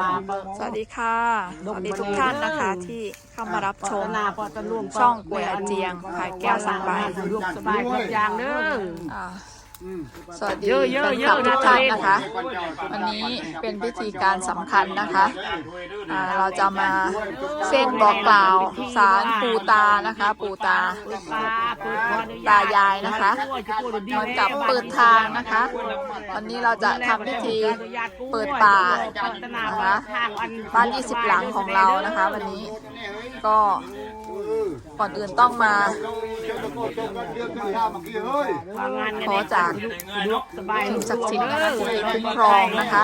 ปลาก็สวัสดีค่ะ สวัสดีทุกท่านนะคะที่เข้ามารับชมนาพอตะลุ่มช่องกล้วยอาเจียงขายแก้วสังใบสะดวกสบายทุกอย่างเด้ออ่า สวัสดีเยอะเยอะแฟนเยคลัอะบทุกนะท่านตัวเองนะคะ วันนี้เป็นพิธีการสำคัญนะคะอ่าเราจะมาเส้นบอกกล่าวสารปูตานะคะ ปูตาปลาเปิดขออนุญตายายนะคะเหมือนกับเปิดทางนะคะ วันนี้เราจะทำพิธีเปิดป่านะคะบ้าน 20 หลังของเรานะคะ วันนี้ก็ ก่อนอื่นต้องมาขอจากสบายสิ่งศักดิ์สิทธิ์นะคะที่คุ้มครองนะคะ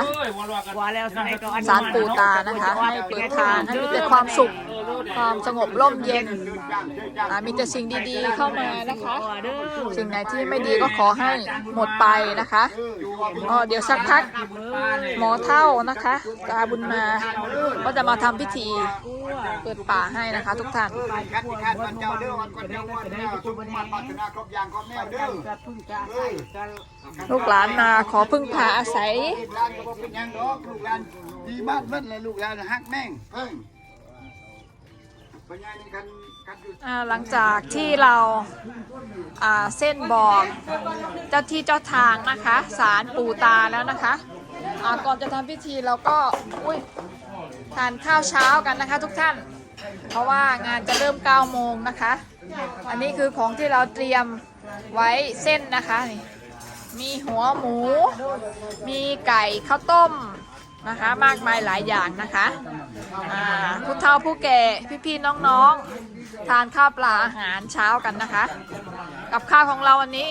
ว่าแล้วสายก็อันสารปูตานะคะ ให้เปิดทางให้มีแต่ความสุข ความสงบร่มเย็นอ่ามีแต่สิ่งดีๆเข้ามานะคะ สิ่งไหนที่ไม่ดีก็ขอให้หมดไปนะคะก็เดี๋ยวสักพักหมอเท่านะคะตาบุญมาก็จะมาทำพิธีเปิดป่าให้นะคะทุกท่านลูกหลานมาขอพึ่งพาอาศัยลูกหลานก็บ่เป็นหยังดอกลูกหลานดีมากเลยลูกหลานฮักแม่ง อ่าหลังจากที่เราอ่าเส้นบอกเจ้าที่เจ้าทางนะคะสารปูตาแล้วนะคะอ่าก่อนจะทำพิธีเราก็อุ้ยทานข้าวเช้ากันนะคะทุกท่าน เพราะว่างานจะเริ่ม9โมงนะคะ อันนี้คือของที่เราเตรียมไว้เส้นนะคะ มีหัวหมู มีไก่ข้าวต้ม นะคะ มากมายหลายอย่างนะคะอ่าผู้เฒ่าผู้แก่พี่ๆน้องๆ ทานข้าวปลาอาหารเช้ากันนะคะ กับข้าวของเราวันนี้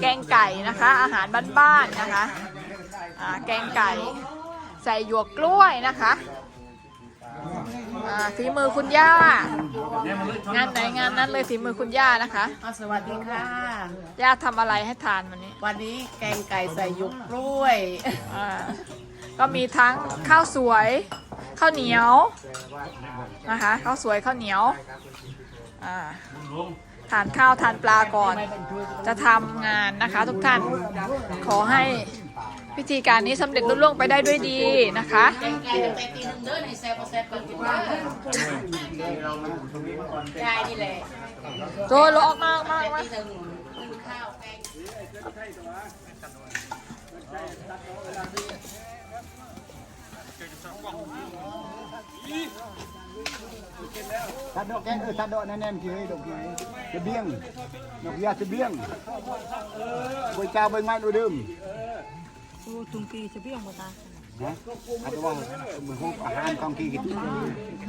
แกงไก่นะคะ อาหารบ้านๆนะคะอ่าแกงไก่ใส่หยวกกล้วยนะคะอ่าฝีมือคุณย่า งานไหนงานนั้นเลยฝีมือคุณย่านะคะ สวัสดีค่ะ ย่าทำอะไรให้ทานวันนี้ วันนี้แกงไก่ใส่หยุกกล้วยอ่า ก็มีทั้งข้าวสวยข้าวเหนียวนะคะข้าวสวยข้าวเหนียวอ่าทานข้าวทานปลาก่อน จะทำงานนะคะทุกท่านขอให้พิธีการนี้สำเร็จรุ่ล่วงไปได้ด้วยดีนะคะโจโลออกมาออกมากมาตีหนึ่งนึ่งข้าวแกง ตัดดอกแกงเออตัดดอกแน่นๆที่เฮ้ยดอกที่จะเบี้ยงดอกยาจะเบี้ยงบวยจ้าใบไม้ดูดื่มตุงกีจะเบี้ยงหมดตานะอาจจะว่าเหมือนห้องอาหารของกีกิน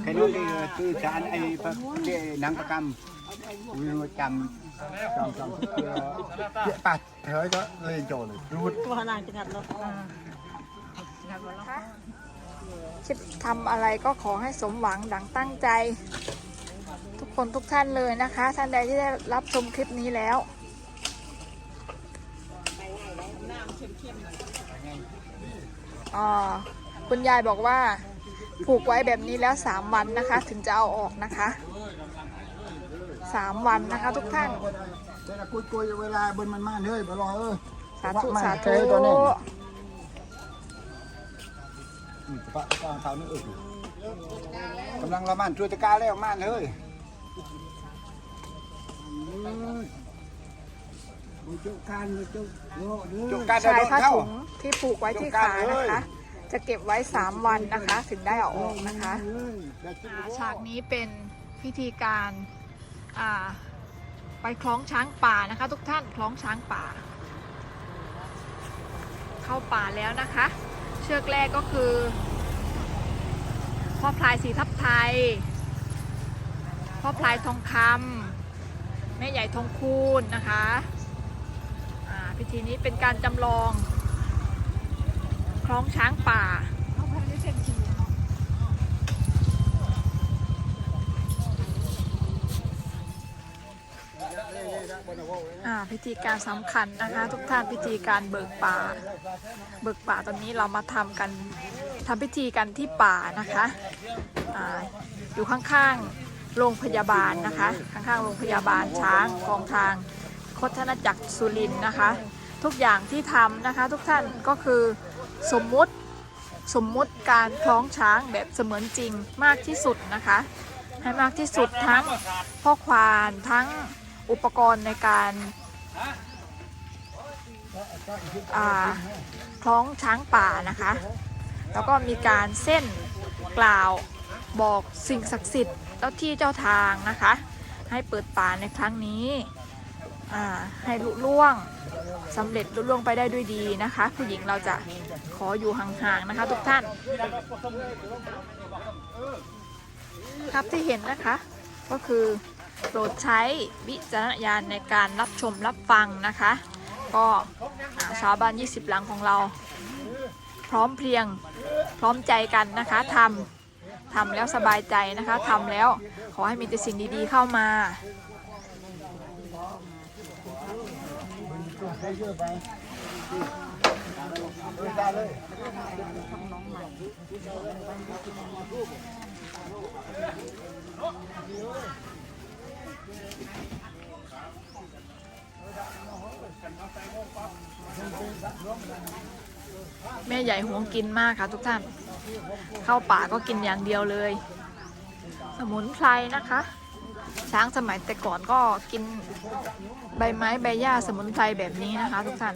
แค่นู้คือสารไอ้พระเจ้หนังประกำวิวจำจำจำเจ้าปัดเฮ้ยก็เลยโจเลยรูดตัวขนาดจะงัดแล้ว คิดทำอะไรก็ขอให้สมหวังดังตั้งใจ ทุกคนทุกท่านเลยนะคะ ท่านใดที่ได้รับชมคลิปนี้แล้วอ่าคุณยายบอกว่าผูกไว้แบบนี้แล้วสามวันนะคะ ถึงจะเอาออกนะคะสามวันนะคะ ทุกท่านเวลาคุยคุยเวลาบนมันมาเฮ้ยบ่รอเออสาธุสาธุ ตัวนี้ปะปะเขานี่เออกำลังละมันช่วยตะการแล้วมันเฮ้ยจุกการจุกจุกการชายผ้าเข้า ถุงที่ผูกไว้ที่ขานะคะ จะเก็บไว้ 3 วันนะคะ ถึงได้เอาออกนะคะ ฉากนี้เป็นพิธีการอ่าไปคล้องช้างป่านะคะ ทุกท่านคล้องช้างป่า เข้าป่าแล้วนะคะ ชือกแรกก็คือพ่อพลายสีทับไทยพ่อพลายทองคำแม่ใหญ่ทองคูณนะคะพิธีนี้เป็นการจำลองคล้องช้างป่า พิธีการสำคัญนะคะ ทุกท่านพิธีการเบิกป่า เบิกป่าตอนนี้เรามาทำกันทำพิธีกันที่ป่านะคะออยู่ข้างๆโรงพยาบาลนะคะ ข้างๆโรงพยาบาลช้างกองทางคดธนจักรสุรินนะคะ ทุกอย่างที่ทำนะคะ ทุกท่านก็คือสมมุติสมมุติการคล้องช้างแบบเสมือนจริงมากที่สุดนะคะ ให้มากที่สุดทั้งพ่อควานทั้งอุปกรณ์ในการ คล้องช้างป่านะคะ แล้วก็มีการเส้นกล่าวบอกสิ่งศักดิ์สิทธิ์เจ้าที่เจ้าทางนะคะ ให้เปิดป่าในครั้งนี้ให้ลุล่วงสำเร็จลุล่วงไปได้ด้วยดีนะคะ ผู้หญิงเราจะขออยู่ห่างๆนะคะ ทุกท่าน ครับที่เห็นนะคะก็คือ โปรดใช้วิจารณญาณในการรับชมรับฟังนะคะ ก็ชาวบ้าน 20 หลังของเรา พร้อมเพรียงพร้อมใจกันนะคะทำทำแล้วสบายใจนะคะทำแล้วขอให้มีแต่สิ่งดีๆเข้ามา แม่ใหญ่หวงกินมากค่ะทุกท่าน เข้าป่าก็กินอย่างเดียวเลย สมุนไพรนะคะ ช้างสมัยแต่ก่อนก็กินใบไม้ใบหญ้าสมุนไพรแบบนี้นะคะ ทุกท่าน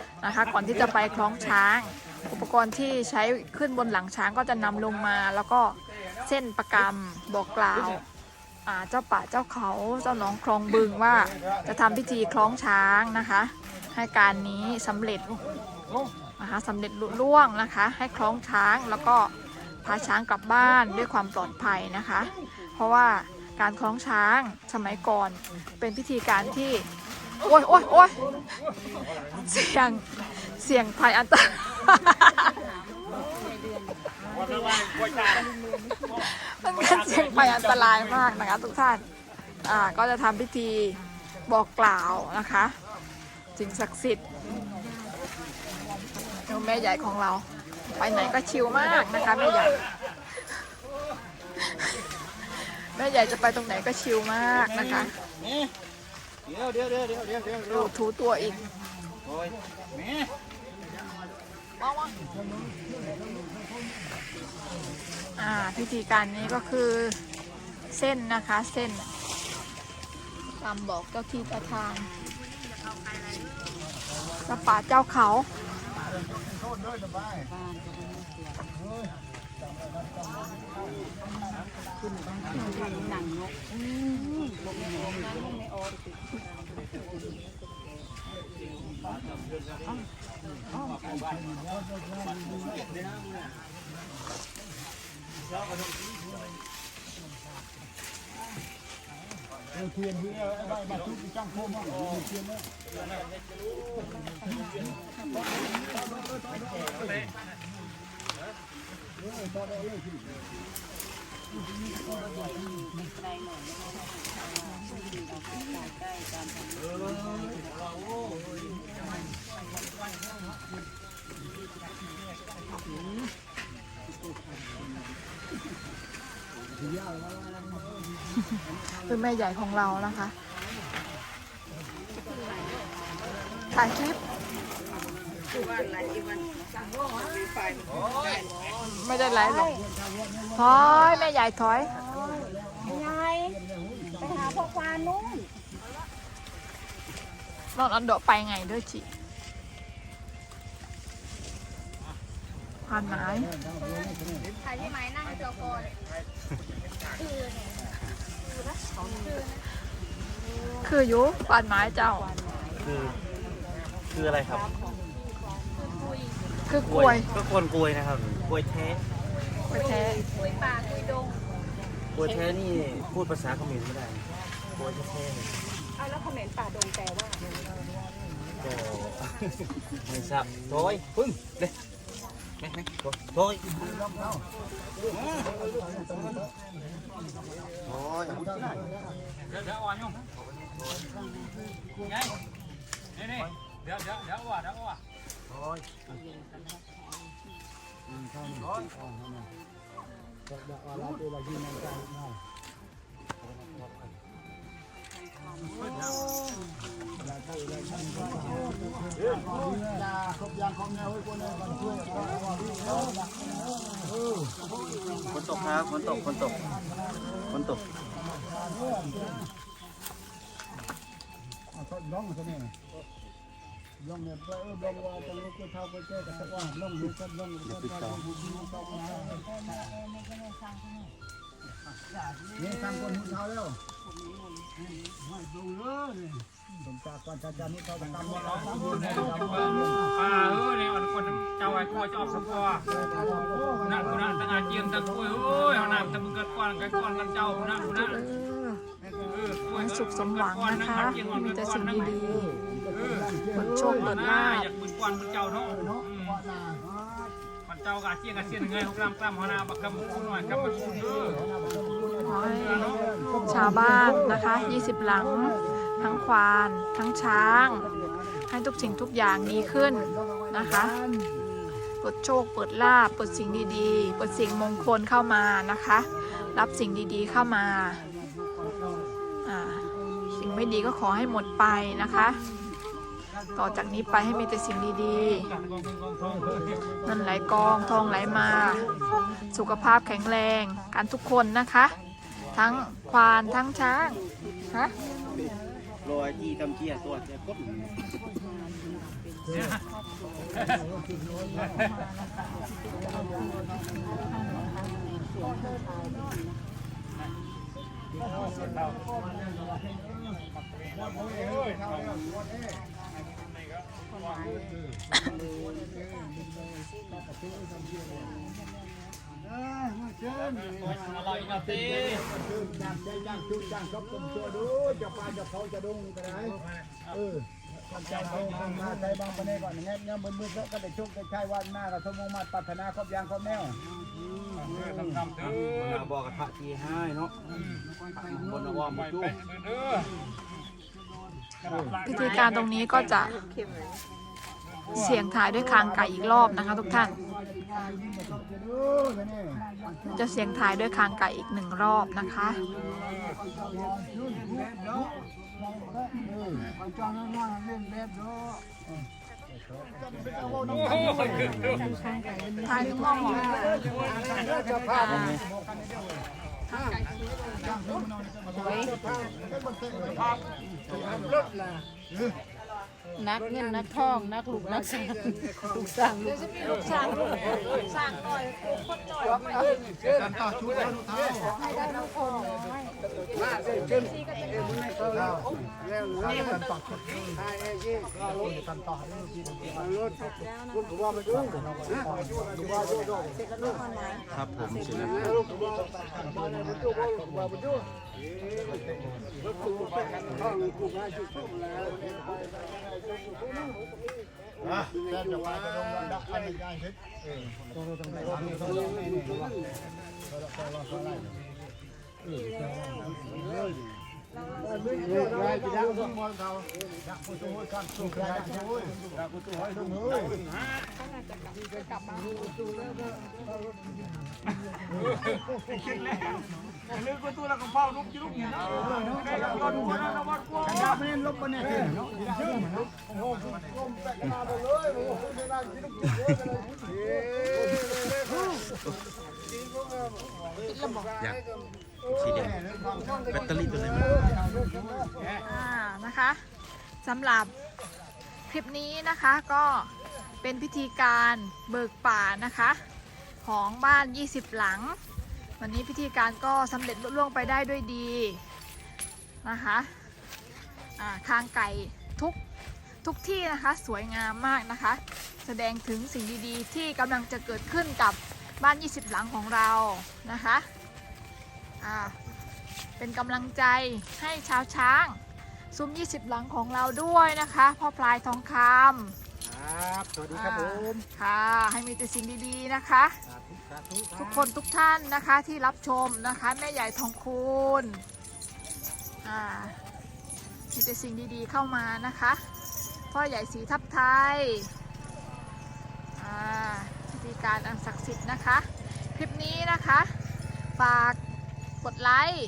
นะคะ ก่อนที่จะไปคล้องช้าง อุปกรณ์ที่ใช้ขึ้นบนหลังช้างก็จะนำลงมา แล้วก็เส้นประกรรมบอกกล่าวเจ้าป่าเจ้าเขาเจ้าหน้องคลองบึงว่าจะทำพิธีคล้องช้างนะคะ ให้การนี้สำเร็จนะคะสำเร็จลุล่วงนะคะ ให้คล้องช้างแล้วก็พาช้างกลับบ้านด้วยความปลอดภัยนะคะ เพราะว่าการคล้องช้างสมัยก่อนเป็นพิธีการที่ โอ้ยโอ้ยโอ้ยเสียง เสียงภัยอันตรายมันเป็นเสียงภัยอันตรายมากนะคะทุกท่าน อ่า ก็จะทำพิธีบอกกล่าวนะคะสิ่งศักดิ์สิทธิ์แม่ใหญ่ของเรา ไปไหนก็ชิลมากนะคะแม่ใหญ่แม่ใหญ่จะไปตรงไหนก็ชิลมากนะคะ เดี๋ยวเดี๋ยวเดี๋ยวเดี๋ยวเดี๋ยวเดี๋ยวดูถูตัวอีกโอ้ยแม่อ่าพิธีการนี้ก็คือเส้นนะคะเส้นตามบอกเจ้าที่เจ้าทางเจ้าป่าเจ้าเขา เทียนเฮียไอ้ใบมาทุกจังโคือแม่ใหญ่ของเรานะคะ ถ่ายคลิป ไม่ได้ไลฟ์หรอกถอยแม่ใหญ่ถอยยายไปหาพ่อควานนู้นนอนอันโดะไปไงด้วยจิผ่านไม้ถ่ายที่ไหมนั่งเจ้าก่อนคืออยู่ผ่านไม้เจ้า คือ คืออะไรครับ คือกล้วย ก็กวนกล้วยนะครับกล้วยแท้กล้วยแท้คุยป่าคุยดงกล้วยแท้นี่พูดภาษาเขมรไม่ได้กล้วยแท้ๆนี่เอาแล้วคอมเมนต์ป่าดงแปลว่าก็ไม่ทราบโอ้ยพึ่งเลยไม่ไม่โอ้ยเดี๋ยวเดี๋ยวอ่อนยุ่งไงนี่นี่เดี๋ยวเดี๋ยวเดี๋ยวว่าเดี๋ยวว่า ฝนตกครับฝนตกฝนตกฝนตกร้องตัวนี้ร้ องเนี่ยเออร้องว่าตรงนี้ก็เท่าก็เจ๊กับสักว่าร้องอยู่ก็ร้องอยู่ก็ร้องอยู่นี่ทำคนหุ่นเท้าแล้วไม่ดูเลยสมจากก่อนชาจานี่เขาจะทำมาแล้วอ่าเออเนี่ยอ่อนคนเจ้าไอ้กลัวจะออกสักตัวนั่นกูนั่นตั้งอาเจียมตั้งกล้วยโอ้ยเอาน้ำตั้งมึงเกิดก้อนกันก้อนกันเจ้ากูนั่นกูนั่นเออเออกสุขสมหวังนะคะมีแต่สิ่งดีๆ เปิดโชคเปิดลาอยากมึงก้อนมึงเจ้าเนาะมันเจ้ากาเจียงกาเจียนเงยหกลำกล้ำหัวหน้าบักกำกูหน่อยกำมันกูเออขอให้ชาวบ้านนะคะ 20 หลัง ทั้งควาน ทั้งช้าง ให้ทุกสิ่งทุกอย่างดีขึ้นนะคะเปิดโชค เปิดลาบเปิดสิ่งดีๆ เปิดสิ่งมงคลเข้ามานะคะ รับสิ่งดีๆเข้ามาอ่าสิ่งไม่ดีก็ขอให้หมดไปนะคะ ต่อจากนี้ไปให้มีแต่สิ่งดีๆเงินไหลกองทองไหลมา สุขภาพแข็งแรงกันทุกคนนะคะ ทั้งควานทั้งช้างฮะรอยที่ทำเกียตัวจะกดอร่อยมาตี จ้างได้จ้างชุดจ้างครบต้มชัวดูจะปลาจะเขาจะดุงก็ได้เออทำใจเขาทำมาใช้บางประเด็นก่อนงั้นงั้นมือๆแล้วก็ได้ชุกได้ใช้วันหน้าก็สมมติมาปัฒนาครบยางครบแนวทำทำเด้อมาบอกกับพระทีให้เนาะบนอวอมไปจุ๊ไปเด้อพิธีการตรงนี้ก็จะเสียงถ่ายด้วยคางไก่อีกรอบนะคะทุกท่าน จะเสียงถ่ายด้วยคางไก่อีกหนึ่งรอบนะคะถ่ายทุกห้องเหรอ Đấy. Lớp là นักเงินนักทองนักลูกนักสางลูกสางลูกลูกช้างลูกช้างหน่อยคนหน่อยต่อชุดแล้วเท้าให้ได้ทุกคนน้อยนี่มันต่อชุดใช่ใช่ก็รถกันต่อรถรถว่ามันด้วยดูว่าดูดูครับผมเสร็จแล้วรถว่ามันดูว่ามันดูรถตู้ไปกันห้องกูง่ายชุดชุดแล้วอะแต่จะไปก็ต้องดักอันใหญ่เฮ็ดเออต้องต้องไปต้องต้องนี่นี่ว่าไม่เยอะเลยจะดักต้องมองเขาดักผู้ช่วยกันสู้กันดักช่วยดักผู้ช่วยต้องเฮ้ย ลืมประตูแล้วก็เฝ้าลุกยุกเนี่ยนะได้แล้วก็ดูนะนะวัดกลัวกันดักไม่ลบปนเนี่ยเนาะชื่อมันเนาะโอ้โหลมแตกมาเลยโอ้โหไม่ได้กินกินเยอะเลยอยากสีแดงแบตเตอรี่ตัวไหนมันอ่านะคะสำหรับคลิปนี้นะคะก็เป็นพิธีการเบิกป่านะคะ ของบ้าน 20 หลัง วันนี้พิธีการก็สำเร็จลุล่วงไปได้ด้วยดีนะคะอ่าคางไก่ทุกทุกที่นะคะสวยงามมากนะคะ แสดงถึงสิ่งดีๆ ที่กำลังจะเกิดขึ้นกับบ้าน 20 หลังของเรานะคะเป็นกำลังใจให้ชาวช้างซุ้ม 20 หลังของเราด้วยนะคะพ่อพลายทองคำ ครับ สวัสดีครับผม ค่ะ ให้มีแต่สิ่งดีๆนะคะ สาธุสาธุทุกคนทุกท่านนะคะที่รับชมนะคะ แม่ใหญ่ทองคูณอ่ามีแต่สิ่งดีๆเข้ามานะคะ พ่อใหญ่สีทับไทยอ่าพิธีการอันศักดิ์สิทธิ์นะคะ คลิปนี้นะคะ ฝากกดไลค์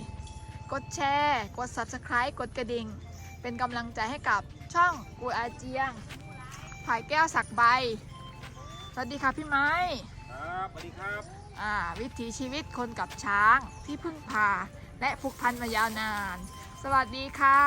กดแชร์ กด Subscribe กดกระดิ่ง เป็นกำลังใจให้กับช่องกูอาเจียง ผายแก้วสักใบ สวัสดีค่ะพี่ไม้ ครับสวัสดีครับอ่าวิถีชีวิตคนกับช้างที่พึ่งพาและผูกพันมายาวนาน สวัสดีค่ะ